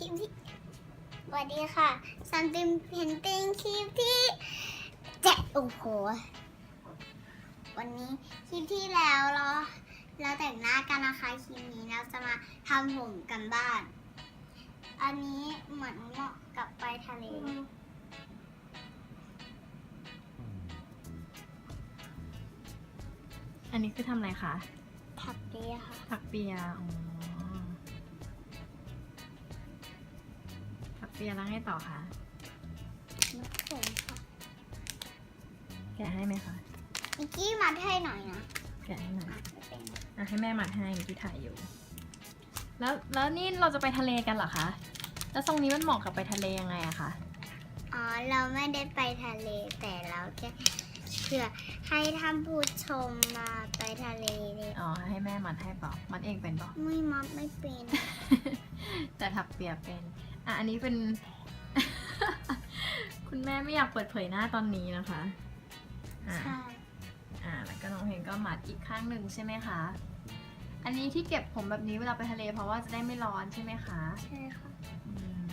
คลิปที่สวัสดีค่ะซัมติมเพนติ้งคลิปที่เจ็ดโอ้โห วันนี้คลิปที่แล้วเราเราแต่งหน้ากันนะคะคลิปนี้เราจะมาทำผมกันบ้าน อันนี้เหมือนเหมาะกับไปทะเล อันนี้คือทำอะไรคะถักเปียค่ะถักเปียอ๋อ เปียแล้วไงต่อคะมัดผมค่ะแกะให้ไหมคะมิกกี้มัดให้หน่อยนะแกะให้หน่อยมัดไม่เป็นอะให้แม่มัดให้ที่ถ่ายอยู่ แล้วแล้วนี่เราจะไปทะเลกันเหรอคะแล้วทรงนี้มันเหมาะกับไปทะเลยังไงอะคะอ๋อเราไม่ได้ไปทะเลแต่เราแค่เพื่อให้ท่านผู้ชมมาไปทะเลเลยอ๋อให้แม่มัดให้เปล่ามัดเองเป็นเปล่าไม่มัดไม่เป็น แต่ถักเปียเป็น อะอันนี้เป็น คุณแม่ไม่อยากเปิดเผยหน้าตอนนี้นะคะอะใช่อ่าแล้วก็น้องเพลงก็มัดอีกข้างหนึ่งใช่ไหมคะ อันนี้ที่เก็บผมแบบนี้เวลาไปทะเลเพราะว่าจะได้ไม่ร้อนใช่ไหมคะใช่ค่ะอืม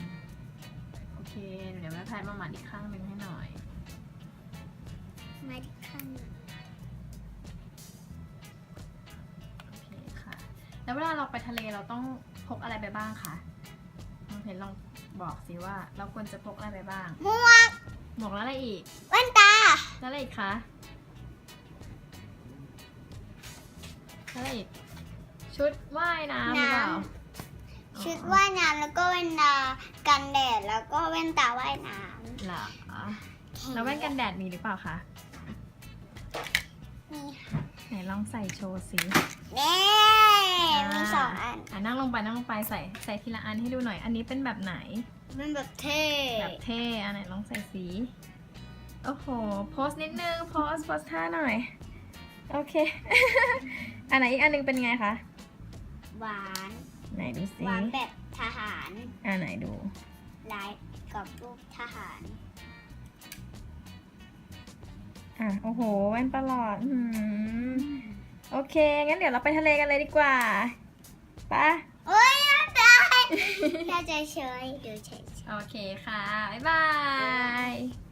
โอเคเดี๋ยวแม่แพทมามัดอีกข้างหนึ่งให้หน่อย มาที่ข้างหนึ่งโอเคค่ะ แล้วเวลาเราไปทะเลเราต้องพกอะไรไปบ้างคะน้อง เพนลองบอกสิว่า เราควรจะพกอะไรไปบ้าง หมวกหมวกแล้วอะไรอีก แว่นตา แล้วอะไรอีกคะแล้วอะไรอีก ชุดว่ายน้ำหรือเปล่าชุดว่ายน้ำแล้วก็แว่นตากันแดดแล้วก็แว่นตาว่ายน้เหรอำแล้วแว่นกันแดดมีหรือเปล่าคะ นี่ไหนลองใส่โชว์สิเน่มีสองอันอ่ะนั่งลงไปนั่งลงไปใส่ใส่ทีละอันให้ดูหน่อย อันนี้เป็นแบบไหน มันแบบเท่แบบเท่อันไหนลองใส่สีโอ้โหโพสนิดนึงโพสโพสท่าหน่อยโอเค อันไหนอีกอันหนึงเป็นไงคะหวานไหนดูสิหวานแบบทหารอันไหนดูลายกับรูปทหารอะโอ้โหแว่นประหลอดหืมโอเค งั้นเดี๋ยวเราไปทะเลกันเลยดีกว่าไปะโอ้ยไม่ได้แค่เฉยๆดูเฉย โอเคค่ะ บ๊ายบาย